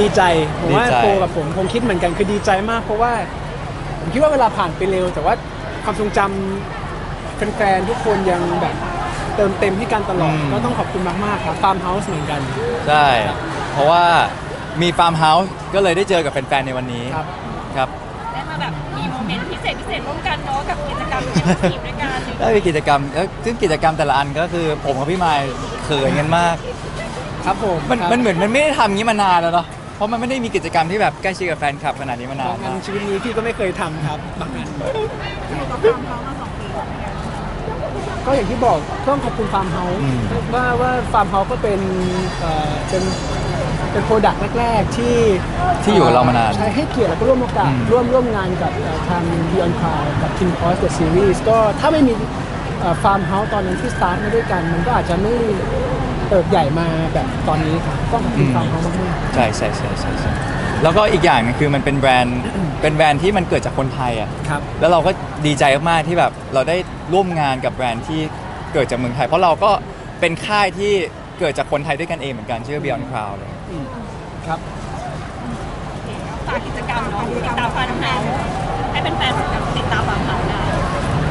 ดีใจผมว่าดีใจโฟกับผมคงคิดเหมือนกันคือดีใจมาก เพราะว่า ผมคิดว่าเวลาผ่านไปเร็ว แต่ว่าความทรงจำแฟนๆทุกคนยังแบบเติมเต็มให้กันตลอดอืมก็ต้องขอบคุณมากๆครับฟาร์มเฮาส์เหมือนกัน ใช่ เพราะว่ามีฟาร์มเฮาส์ก็เลยได้เจอกับแฟนๆในวันนี้ครับ ครับ ได้มาแบบมีโมเมนต์พิเศษพิเศษร่วมกันเนาะกับกิจกรรมทีมด้วยกันได้มีกิจกรรมแล้วซึ่งกิจกรรมแต่ละอันก็คือผมกับพี่มายเขินกันมาก ครับผมมันครับ มันเหมือนมันไม่ได้ทำอย่างนี้มานานแล้วเนาะเพ ราะมันไม่ได้มีกิจกรรมที่แบบใกล้ชิดกับแฟนคลับขนาดนี้มานาบานงงานมากชีวิตนี้พี่ก็ไม่เคยทำครับบางงานก็อย่างที่บอกต้องขอบคุณฟาร์มเฮาส์อืมว่าว่าฟาร์มเฮาส์ก็เป็นเอ่อเป็นเป็นโปรดักต์แรก ๆ ที่ที่อยู่กับเรามานาน ใช้ให้เกียรติแล้วก็ร่วมโอกาส อืม ร่วมร่วมงานกับเอ่อทาง Beyond Cloud กับ King c o s The Series ก็ถ้าไม่มีฟาร์มเฮาส์ตอนนั้นที่สตาร์ทมาด้วยกัน มันก็อาจจะไม่เติบใหญ่มาแบบตอนนี้ครับต้องขอบคุณฟาร์มเฮาส์มากใช่ใช่ใช่ใช่ใช่แล้วก็อีกอย่างหนึงคือมันเป็นแบรนด์ เป็นแบรนด์ที่มันเกิดจากคนไทยอะ ๆครับ แล้วเราก็ดีใจมากๆที่แบบเราได้ร่วมงานกับแบรนด์ที่เกิดจากเมืองไทย เพราะเราก็เป็นค่ายที่เกิดจากคนไทยด้วยกันเองเหมือนกันชื่อ Beyond Cloud เลยอืมครับ ฝากกิจกรรมเนาะติดตามฟาร์มเฮาส์ให้เป็นแฟนๆติดตามฟาร์มเฮาส์ได้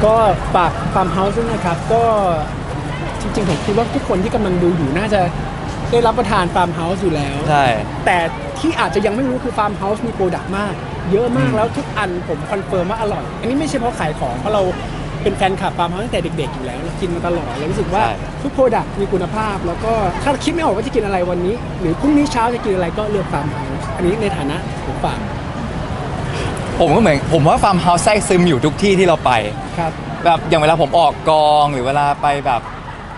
ก็ฝากฟาร์มเฮาส์ด้วยนะครับ ก็ จริงๆผมคิดว่าทุกคนที่กำลังดูอยู่น่าจะได้รับประทานฟาร์มเฮาส์อยู่แล้ว ใช่ แต่ที่อาจจะยังไม่รู้คือฟาร์มเฮาส์มีโปรดักต์มาก เยอะมากอืมแล้วทุกอันผมคอนเฟิร์มว่าอร่อย อันนี้ไม่ใช่เพราะขายของเพราะเราเป็นแฟนคลับฟาร์มเฮาส์ตั้งแต่เด็กๆอยู่แล้วเรากินมาตลอดเรารู้สึกว่าทุกโปรดักต์มีคุณภาพ แล้วก็ถ้าคิดไม่ออกว่าจะกินอะไรวันนี้ หรือพรุ่งนี้เช้าจะกินอะไรก็เลือกฟาร์มเฮาส์อันนี้ในฐานะผมฝากผมก็เหมือนผมว่าฟาร์มเฮาส์แทรกซึมอยู่ทุกที่ที่เราไป ครับ แบบอย่างเวลาผมออกกองหรือเวลาไปแบบ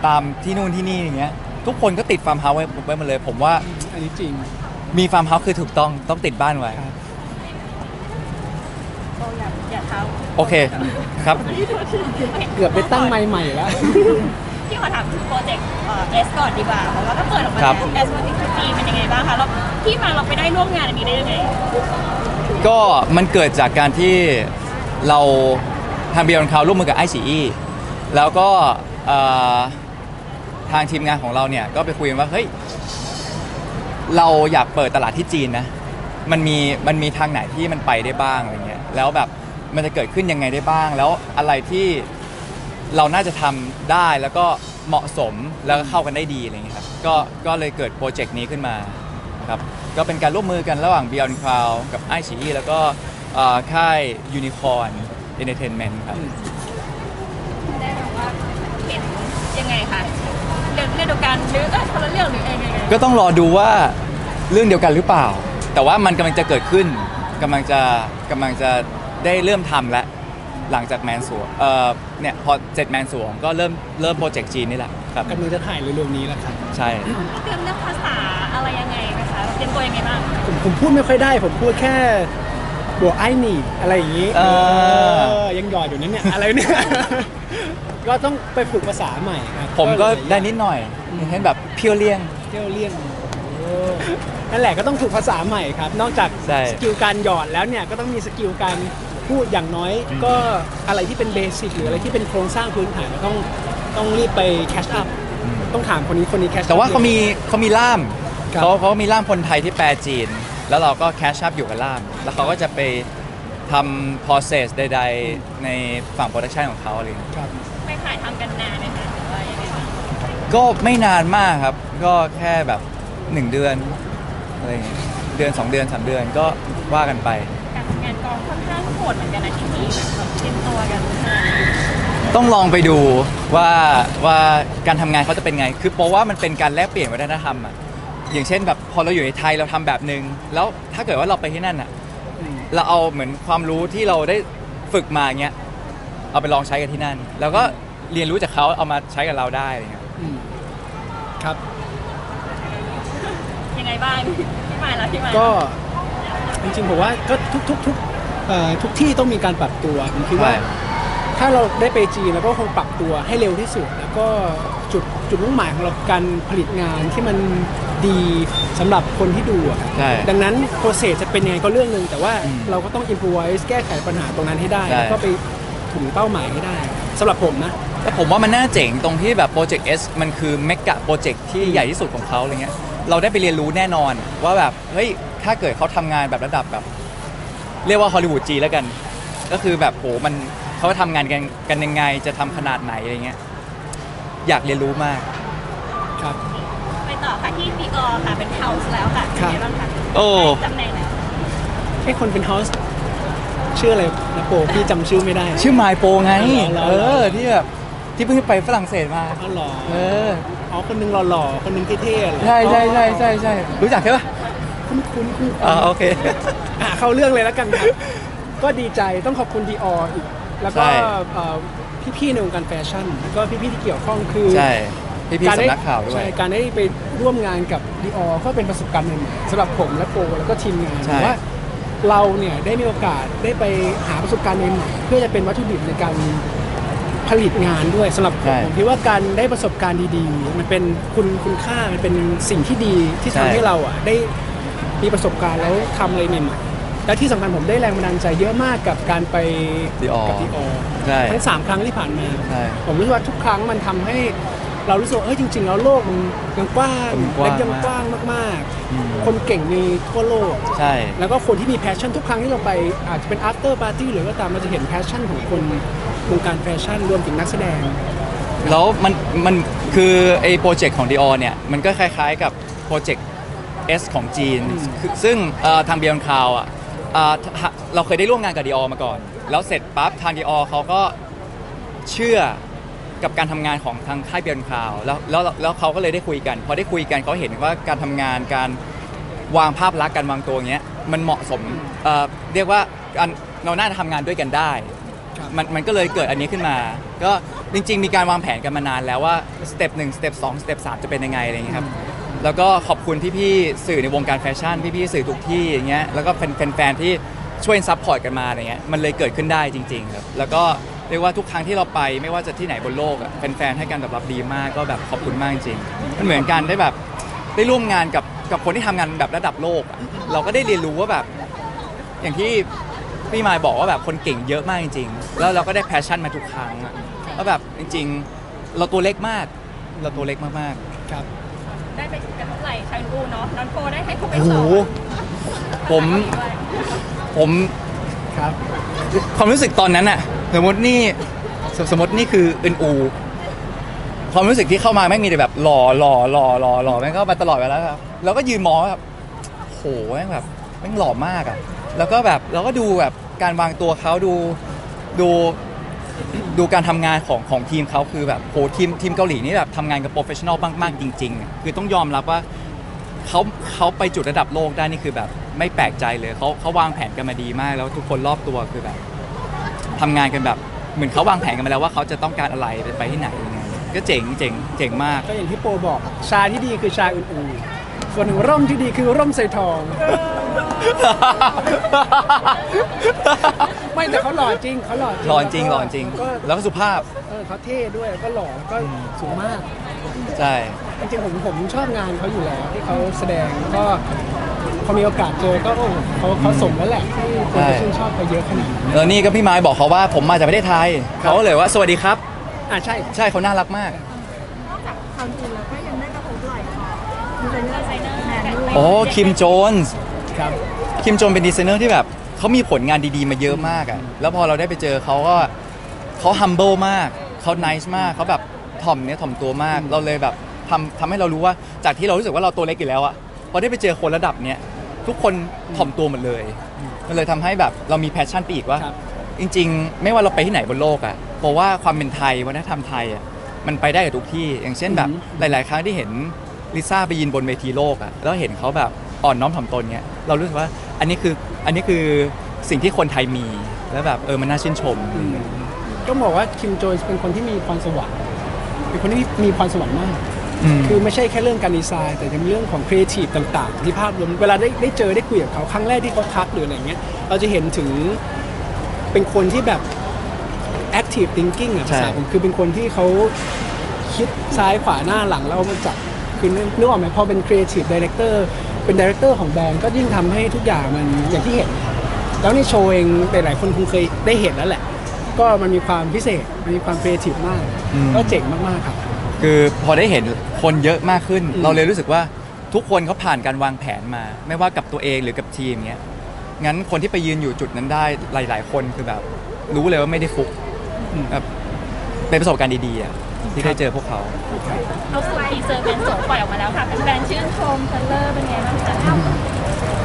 ตามที่นู่นที่นี่อย่างเงี้ยทุกคนก็ติดฟาร์มเฮาส์ไว้ไว้หมาเลย ผมว่าอันนี้จริง มีฟาร์มเฮาส์คือถูกต้องต้องติดบ้านไว้ ครับ โอ้อย่าอย่าเท้าโอเคครับ เกือบไปตั้งไมค์ใหม่แล้วที่ขอถามถึงโปรเจกต์เอสก่อนดีกว่าเพราะว่าก็เปิดออกมาครัแล้บวเอสวันที่ปีเป็นยังไงบ้างคะแล้วที่มาเราไปได้ร่วมงานอันนี้ได้ยังไงก็มันเกิดจากการที่เราทางเบียร์คาวร่วมมือกับไอซีแล้วก็เอ่อทางทีมงานของเราเนี่ยก็ไปคุยกันว่าเฮ้ยเราอยากเปิดตลาดที่จีนนะมันมีมันมีทางไหนที่มันไปได้บ้างอะไรเงี้ยแล้วแบบมันจะเกิดขึ้นยังไงได้บ้าง แล้วอะไรที่เราน่าจะทำได้แล้วก็เหมาะสมแล้วก็เข้ากันได้ดีอะไรเงี้ยครับก็ก็เลยเกิดโปรเจกต์นี้ขึ้นมาครับก็เป็นการร่วมมือกันระหว่าง Beyond Cloud กับ i อ e แล้วก็เอ่อค่าย Unicorn Entertainment ครับ ได้แบบว่าเห็นยังไงคะ เรื่องเรื่องเดียวกันหรือเอ้ยคนละเรื่องหรือยังไงก็ต้องรอดูว่าเรื่องเดียวกันหรือเปล่า แต่ว่ามันกำลังจะเกิดขึ้นกำลังจะกำลังจะได้เริ่มทำแล้วหลังจากแมนสวงเอ่อเนี่ยพอเสร็จแมนสวงก็เริ่มเริ่มโปรเจกต์จีนนี่แหละครับกำลังจะถ่ายเร็วๆนี้แล้วครับใช่ เตรียมเรื่องภาษาอะไรยังไงไหมคะเตรียมตัวยังไงบ้างผมผมพูดไม่ค่อยได้ ผมพูดแค่บัวไอ้หนีอะไรอย่างนี้เออ เออยังหยอดอยู่นั้นเนี่ยอะไรเนี่ย ก็ต้องไปฝึกภาษาใหม่ครับผมก็ได้นิดหน่อยเห็นแบบเพียวเลี่ยง เที่ยวเลี่ยงนั่นแหละก็ต้องฝึกภาษาใหม่ครับ นอกจากใช่ สกิลการหยอดแล้วเนี่ยก็ต้องมีสกิลการพูดอย่างน้อย ก็อะไรที่เป็นเบสิกหรืออะไรที่เป็นโครงสร้างพื้นฐานก็ต้องต้องรีบไปแคชอัพต้องถามคนนี้คนนี้แคช แต่ว่าเขามีเขามีล่ามครับ เขาเขามีล่ามคนไทยที่แปลจีน แล้วเราก็แคชชัพอยู่กับล่าม แล้วเขาก็จะไปทำ process ใด ๆ ในฝั่งโปรดักชันของเขาอะไรอย่างเงี้ยครับ ไปถ่ายทำกันนานไหมคะหรือว่ายังไงบ้างก็ไม่นานมากครับ ก็แค่แบบ1เดือนอะไรอย่างเงี้ยเดือน2เดือน3เดือนก็ว่ากันไป การทำงานกองค่อนข้างโหดเหมือนกันนะที่มีแบบเตรียมตัวกันต้องลองไปดูว่าว่าการทำงานเขาจะเป็นไง คือเพราะว่ามันเป็นการแลกเปลี่ยนวัฒนธรรมอะ อย่างเช่นแบบพอเราอยู่ในไทยเราทำแบบนึง แล้วถ้าเกิดว่าเราไปที่นั่นอะอืมเราเอาเหมือนความรู้ที่เราได้ฝึกมาเงี้ย เอาไปลองใช้กันที่นั่น แล้วก็เรียนรู้จากเขาเอามาใช้กับเราได้อะไรเงี้ยอืมครับ ยังไงบ้างพี่มายแล้วพี่มายก็จริงๆผมว่าก็ทุกทุกทุกเอ่อทุกที่ต้องมีการปรับตัวผมคิดว่า ใช่ ถ้าเราได้ไปจีนเราก็คงปรับตัวให้เร็วที่สุด แล้วก็จุดจุดมุ่งหมายของเราคือการผลิตงานที่มันดีสำหรับคนที่ดูอะครับใช่ดังนั้นโปรเซสจะเป็นยังไงก็เรื่องหนึ่งแต่ว่าอืมเราก็ต้อง improvise แก้ไขปัญหาตรงนั้นให้ได้ ใช่ แล้วก็ไป ถึงเป้าหมายให้ได้สำหรับผมนะ แต่ผมว่ามันน่าเจ๋งตรงที่แบบโปรเจกต์ S มันคือเมกะโปรเจกต์ที่ใหญ่ที่สุดของเขาอะไรเงี้ยเราได้ไปเรียนรู้แน่นอนว่าแบบเฮ้ยถ้าเกิดเขาทำงานแบบระดับแบบ เรียกว่าฮอลลีวูดจีแล้วกัน ก็คือแบบโหมันเขาทำงานกันกันยังไงจะทำขนาดไหนอะไรเงี้ยอยากเรียนรู้มาก ครับ ไปต่อค่ะที่ดีออค่ะเป็นเฮาส์แล้วค่ะครับเป็นไงบ้างคะโอ้ตำแหน่งแล้วไอ้คนเป็นเฮาส์ชื่ออะไร นะโปพี่จำชื่อไม่ได้ ชื่อไมโปไงเหรอ เออที่แบบที่เพิ่งไปฝรั่งเศสมา อ๋อเหรอเออ อ๋อคนหนึงหล่อๆคนหนึงเท่ๆเหรอใช่ใช่ใช่ใช่ใช่รู้จักใช่ปะคุ้นๆคุ้นคุ้นอ่าโอเค อะเข้าเรื่องเลยแล้วกันครับ ก็ดีใจต้องขอบคุณดีออีก แล้วก็ใช่ เอ่อพี่ๆในวงการแฟชั่นแล้วก็พี่ๆที่เกี่ยวข้องคือ ใช่ พี่พี่การๆได้สำนักข่าวด้วย ใช่การได้ไปร่วมงานกับดีอก็เป็นประสบการณ์ใหม่ๆสำหรับผมและโปแล้วก็ทีมงานใช่ ว่า เราเนี่ยได้มีโอกาสได้ไปหาประสบการณ์ใหม่ๆเพื่อจะเป็นวัตถุดิบในการผลิตงานด้วยสำหรับผมผมคิดว่าการได้ประสบการณ์ดีๆ มันเป็นคุณคุณค่ามันเป็นสิ่งที่ดีที่ทำให้เราอะได้มีประสบการณ์แล้วทำอะไรใหม่ๆและที่สำคัญผมได้แรงบันดาลใจเยอะมากกับการไปดีออกับดีอใช่ทั้งสามครั้งที่ผ่านมา ใช่ ผมรู้สึกว่าทุกครั้งมันทำให้ เรารู้สึกว่าเอ้ยจริง ๆ แล้วโลกมันยังกว้างมันกว้างและยังกว้างมากอืมๆคนเก่งมีทั่วโลก ใช่ แล้วก็คนที่มีแพชชั่นทุกครั้งที่เราไปอาจจะเป็น after party หรือก็ตามเราจะเห็นแพชชั่นของคนวงการแฟชั่นรวมถึงนักแสดง แล้วมันมันคือไอ้โปรเจกต์ของ Dior เนี่ยมันก็คล้ายๆกับโปรเจกต์ S ของจีนอืมคือซึ่งเอ่อทาง Beyond Cloud อะเอ่อทะเราเคยได้ร่วมงานกับ Dior มาก่อน แล้วเสร็จปั๊บทาง Dior เขาก็เชื่อ กับการทำงานของทางค่าย Beyond Cloud แล้วแล้วแล้วเขาก็เลยได้คุยกัน พอได้คุยกันเขาเห็นว่าการทำงานการวางภาพลักษณ์การวางตัวอย่างเงี้ยมันเหมาะสมเอ่อเรียกว่าเราน่าจะทำงานด้วยกันได้ มันมันก็เลยเกิดอันนี้ขึ้นมา ก็จริง ๆ มีการวางแผนกันมานานแล้วว่าสเต็ปหนึ่งสเต็ปสองสเต็ปสามจะเป็นยังไงอะไรอย่างเงี้ยครับแล้วก็ขอบคุณพี่ๆสื่อในวงการแฟชั่นพี่ๆสื่อทุกที่อย่างเงี้ยแล้วก็แฟนๆที่ช่วยซัพพอร์ตกันมาอะไรเงี้ยมันเลยเกิดขึ้นได้จริง ๆ ครับ แล้วก็ เรียกว่าทุกครั้งที่เราไปไม่ว่าจะที่ไหนบนโลกอะแฟนๆให้การตอบรับดีมากก็แบบขอบคุณมากจริงๆมันเหมือนกันได้แบบได้ร่วมงานกับกับคนที่ทำงานแบบระดับโลกอะเราก็ได้เรียนรู้ว่าแบบ อย่างที่พี่มายบอกว่าแบบคนเก่งเยอะมากจริงๆ แล้วเราก็ได้แพชชั่นมาทุกครั้งอะว่าแบบจริง ๆ เราตัวเล็กมาก เราตัวเล็กมากครับ ได้ไปกระทบไหล่ชายอูเนาะน้องโปได้ให้คู่ๆไปโอ้สโหองผม ผม ครับ ความรู้สึกตอนนั้นอะสมมตินี่สสมมตินี่คืออึนอู ความรู้สึกที่เข้ามาแม่งมีแต่แบบหล่อหล่อหล่อหล่อหล่อแม่งเข้ามาตลอดเวลาครับแล้วก็ยืนมองว่าแบบโหแม่งแบบแม่งหล่อมากอะแล้วก็แบบเราก็ดูแบบการวางตัวเขาดูดูดูการทำงานของของทีมเขาคือแบบโหทีมทีมเกาหลีนี่แบบทำงานกับโปรเฟชชั่นอลมากๆจริง ๆ คือต้องยอมรับว่า เขาเขาไปจุดระดับโลกได้นี่คือแบบไม่แปลกใจเลยเขาเขาวางแผนกันมาดีมาก แล้วทุกคนรอบตัวคือแบบทำงานกันแบบเหมือนเขาวางแผนกันมาแล้วว่าเขาจะต้องการอะไรไปที่ไหนยังไงก็เจ๋งเจ๋งเจ๋งมาก ก็อย่างที่โปบอกชาที่ดีคือชาอื่นๆส่วนหนึ่งร่มที่ดีคือร่มใส่ทอง ไม่แต่เขาหล่อจริงเขาหล่อจริงหล่อจริงหล่อจริง ก็แล้วก็สุภาพ เออเขาเท่ด้วยแล้วก็หล่อแล้วก็สูงมาก ใช่ จริงๆผมผมชอบงานเขาอยู่แล้วที่เขาแสดงก็พอมีโอกาสเจอก็โอ้เขาเขาสมแล้วแหละที่คนจะชื่นชอบเขาเยอะขนาดนี้แล้วนี่ก็พี่ไม้บอกเขาว่าผมมาจากประเทศไทยครับเขาก็เลยว่าสวัสดีครับ อ่าใช่ใช่เขาน่ารักมากทำจริงแล้วก็ยังได้กระทบไหล่ดีไซเนอร์ดีไซเนอร์แมนด้วยโอ้คิมโจนส์ครับคิมโจนเป็นดีไซเนอร์ที่แบบเขามีผลงานดีๆมาเยอะมากอะแล้วพอเราได้ไปเจอเขาก็เขา humble มากเขา nice มากเขาแบบถ่อมเนี่ยถ่อมตัวมากเราเลยแบบ ทำทำให้เรารู้ว่าจากที่เรารู้สึกว่าเราตัวเล็กอยู่แล้วอะพอได้ไปเจอคนระดับเนี้ยทุกคนถ่อมตัวหมดเลยมันเลยทำให้แบบเรามีแพชชั่นไปอีกว่า ครับ จริง ๆ ไม่ว่าเราไปที่ไหนบนโลกอะเพราะว่าความเป็นไทยวัฒนธรรมไทยอะมันไปได้กับทุกที่ อย่างเช่นแบบอือหลาย ๆ ครั้งที่เห็นลิซ่าไปยืนบนเวทีโลกอะแล้วเห็นเขาแบบอ่อนน้อมถ่อมตนเนี้ยเรารู้สึกว่าอันนี้คืออันนี้คือสิ่งที่คนไทยมีแล้วแบบเออมันน่าชื่นชมอืมก็บอกว่าคิมโจนส์เป็นคนที่มีพรสวรรค์เป็นคนที่มีพรสวรรค์มากอืม คือไม่ใช่แค่เรื่องการดีไซน์ แต่ยังเป็นเรื่องของครีเอทีฟต่าง ๆ ที่ภาพรวมเวลาได้ได้เจอได้คุยกับเขาครั้งแรกที่เขาทักหรืออะไรเงี้ยเราจะเห็นถึงเป็นคนที่แบบ active thinking อะใช่ภาษาผมคือเป็นคนที่เขาคิดซ้ายขวาหน้าหลังแล้วเอามาจับคือนึกออกไหมพอเป็น creative director เป็น director ของแบรนด์ก็ยิ่งทำให้ทุกอย่างมันอย่างที่เห็น แล้วในโชว์เองหลายๆคนคงเคยได้เห็นแล้วแหละ ก็มันมีความพิเศษ มันมีความครีเอทีฟมากอืมก็เจ๋งมาก ๆ ครับ คือพอได้เห็นคนเยอะมากขึ้นอืมเราเลยรู้สึกว่าทุกคนเขาผ่านการวางแผนมา ไม่ว่ากับตัวเองหรือกับทีมเงี้ยงั้นคนที่ไปยืนอยู่จุดนั้นได้หลาย ๆ คนคือแบบ รู้เลยว่าไม่ได้ฟุกอืมแบบเป็นประสบการณ์ดีๆอะที่ได้เจอพวกเขาเราสุดทีเซอร์เป็นสงปล่อยออกมาแล้วค่ะแฟนๆชื่นชมเทรลเลอร์เป็นไงบ้างคะ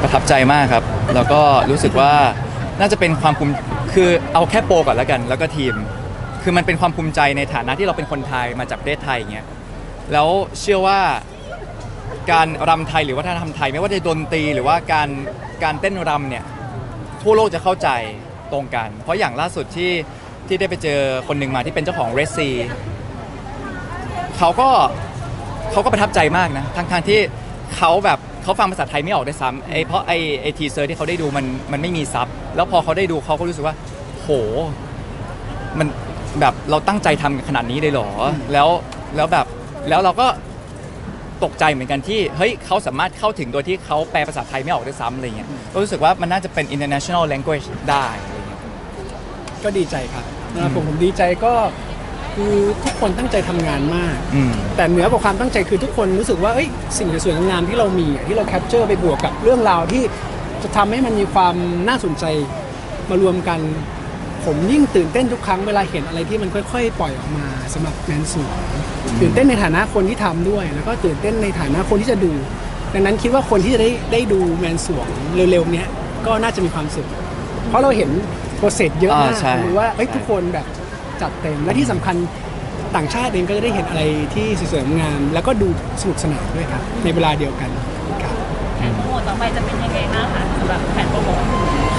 ประทับใจมากครับ แล้วก็รู้สึกว่าน่าจะเป็นความภูมิคือเอาแค่โปรก่อนแล้วกัน แล้วก็ทีม คือมันเป็นความภูมิใจในฐานะที่เราเป็นคนไทยมาจากประเทศไทยอย่างเงี้ยแล้วเชื่อว่าการรำไทยหรือวัฒนธรรมไทย ไม่ว่าจะดนตรีหรือว่าการการเต้นรำเนี่ยทั่วโลกจะเข้าใจตรงกัน เพราะอย่างล่าสุดที่ที่ได้ไปเจอคนหนึ่งมาที่เป็นเจ้าของเรสซีเขาก็เขาก็ประทับใจมากนะทั้งทางที่เขาแบบเขาฟังภาษาไทยไม่ออกได้วยซ้ำไอเพราะไอไอทีเซอร์ที่เขาได้ดูมันมันไม่มีซับแล้วพอเขาได้ดูเขาก็รู้สึกว่า โห มัน แบบเราตั้งใจทำกันขนาดนี้เลยเหรอ แล้วแล้วแบบแล้วเราก็ตกใจเหมือนกันที่เฮ้ยเขาสามารถเข้าถึงโดยที่เขาแปลภาษาไทยไม่ออกด้วยซ้ำอะไรเงี้ยก็รู้สึกว่ามันน่าจะเป็น international language ได้อะไรเงี้ย ก็ดีใจครับนะครับผมผมดีใจก็คือทุกคนตั้งใจทำงานมาก อืม แต่เหนือกว่าความตั้งใจคือทุกคนรู้สึกว่าเอ้ยสิ่งสวยๆงามๆที่เรามีอะที่เราแคปเจอร์ไปบวกกับเรื่องราวที่จะทำให้มันมีความน่าสนใจมารวมกัน ผมยิ่งตื่นเต้นทุกครั้งเวลาเห็นอะไรที่มันค่อย ๆ ปล่อยออกมาสำหรับแมนสวงตื่นเต้นในฐานะคนที่ทำด้วย แล้วก็ตื่นเต้นในฐานะคนที่จะดู ดังนั้นคิดว่าคนที่จะได้ได้ดูแมนสวงเร็วๆเนี้ยก็น่าจะมีความสุข เพราะเราเห็นโปรเซสเยอะมากอ่าใช่หรือว่าเอ้ยใช่ทุกคนแบบจัดเต็มและที่สำคัญต่างชาติเองก็จะได้เห็นอะไรที่สวยๆงามแล้วก็ดูสนุกสนานด้วยครับในเวลาเดียวกันครับแผนโปรโมทต่อไปจะเป็นยังไงบ้างคะสำหรับแผนโปรโมท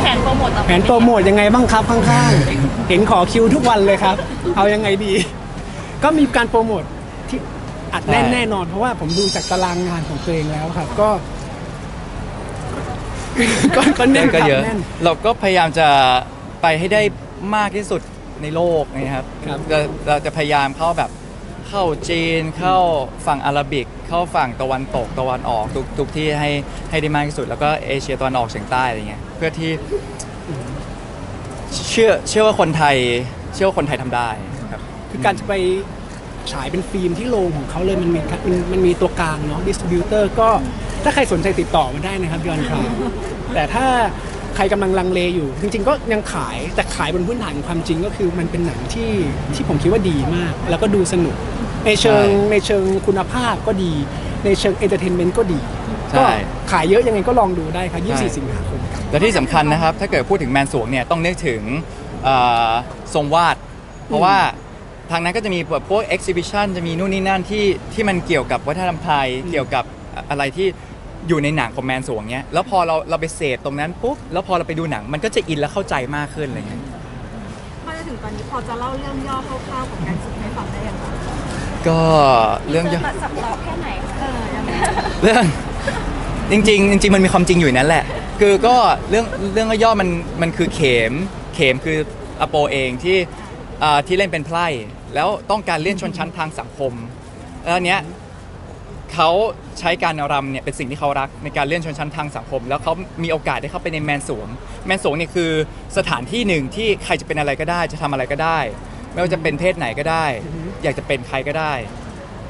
แผนโปรโมทต่อไปแผนโปรโมทยังไงบ้างครับข้างๆ เห็นขอคิวทุกวันเลยครับ เอายังไงดี ก็มีการโปรโมทที่อัดแน่นใช่แน่นอนเพราะว่าผมดูจากตารางงานของตัวเองแล้วครับ ก็ ก็ก็แน่นคก็รับเยอะแน่น เราก็พยายามจะไปให้ได้มากที่สุดในโลกนะครับครับ เราเราจะพยายามเข้าแบบเข้าจีนเข้าฝั่งอาหรับิก เข้าฝั่งตะวันตกตะวันออกทุกทุกที่ให้ให้ได้มากที่สุด แล้วก็เอเชียตะวันออกเฉียงใต้อะไรเงี้ยเพื่อที่เชื่อเชื่อว่าคนไทยเชื่อว่าคนไทยทำได้ครับคือการจะไปฉายเป็นฟิล์มที่โรงของเขาเลยมันมีมันมันมีตัวกลางเนาะดิสติบิวเตอร์ก็ถ้าใครสนใจติดต่อมาได้นะครับยอนคราวแต่ถ้าใครกำลังลังเลอยู่ จริง ๆ ก็ยังขายแต่ขายบนพื้นฐานของความจริงก็คือมันเป็นหนังที่ที่ผมคิดว่าดีมาก แล้วก็ดูสนุก ในเชิงใช่ในเชิงคุณภาพก็ดี ในเชิงเอนเตอร์เทนเมนต์ก็ดี ใช่ก็ขายเยอะยังไงก็ลองดูได้ครับใช่ 24 สิงหาคมครับ และที่สำคัญนะครับ ถ้าเกิดพูดถึงแมนสวงเนี่ยต้องนึกถึงเอ่อทรงวาด เพราะว่าทางนั้นก็จะมีแบบพวกเอ็กซิบิชันจะมีนู่นนี่นั่นที่ที่มันเกี่ยวกับวัฒนธรรมไทยเกี่ยวกับอะไรที่อยู่ในหนังของแมนสวงเนี้ยแล้วพอเราเราไปเสพตรงนั้นปุ๊บแล้วพอเราไปดูหนังมันก็จะอินและเข้าใจมากขึ้นอะไรเงี้ย พอจะถึงตอนนี้พอจะเล่าเรื่องย่อคร่าวๆของการฝึกให้ฟังได้ยังไง ก็เรื่องเจย่ออตัดสับหลอกแค่ไหนคะเออยังไงเรื่องจริงๆจริง ๆ มันมีความจริงอยู่ในนั้นแหละ คือก็เรื่องเรื่องย่อมันมันคือเข็มเข็มคืออโปเองที่อ่าที่เล่นเป็นไพร่แล้วต้องการเลื่อนชนชั้นทางสังคมแล้วอันเนี้ยเขาใช้การรำเนี่ยเป็นสิ่งที่เขารักในการเลื่อนชนชั้นทางสังคม แล้วเขามีโอกาสได้เข้าไปในแมนสวงแมนสวงเนี่ยคือสถานที่หนึ่งที่ใครจะเป็นอะไรก็ได้จะทำอะไรก็ได้ ไม่ว่าจะเป็นเพศไหนก็ได้ อยากจะเป็นใครก็ได้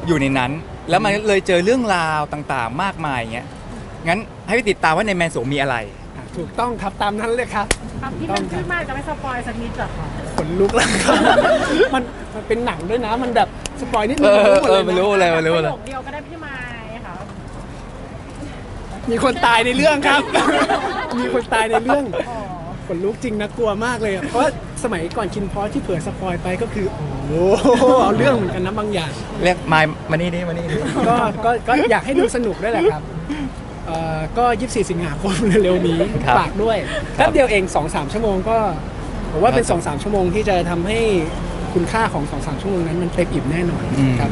อยู่ในนั้น แล้วมันเลยเจอเรื่องราวต่างๆ มากมายอย่างเงี้ยงั้นให้ไปติดตามว่าในแมนสวงมีอะไร อะถูกต้องครับตามนั้นเลยครับที่มันขึ้นมากจะไม่สปอยสักนิดเหรอคะขนลุกแล้วครับ มันมันเป็นหนังด้วยนะ มันแบบสปอยนิดนึเองอหมดเอเลอยไม่รู้นะเลยไม่รู้ประเลโยยคเดียวก็ได้พี่ไม้ค่ะมีคนตายในเรื่องครับ มีคนตายในเรื่องข นลุกจริงนะกลัวมากเลยอะเพราะว่าสมัยก่อนคินพอสที่เผื่อสปอยไปก็คือโอ้โหเอาเรื่องเหมือนกันนะบางอย่าง เรียกมายมานี่ดิมานี่ดิก็ก็ก็อยากให้ดูสนุกด้วยแหละครับเอ่อก็ 24 สิงหาคมเร็วๆนี้ครับฝากด้วยครับแป๊บเดียวเอง 2-3 ชั่วโมงก็ผมว่าเป็น ครับ2-3 ชั่วโมงที่จะทำให้คุณค่าของ 2-3 ชั่วโมงนั้นมันเต็มอิ่มแน่นอนอืม ครับ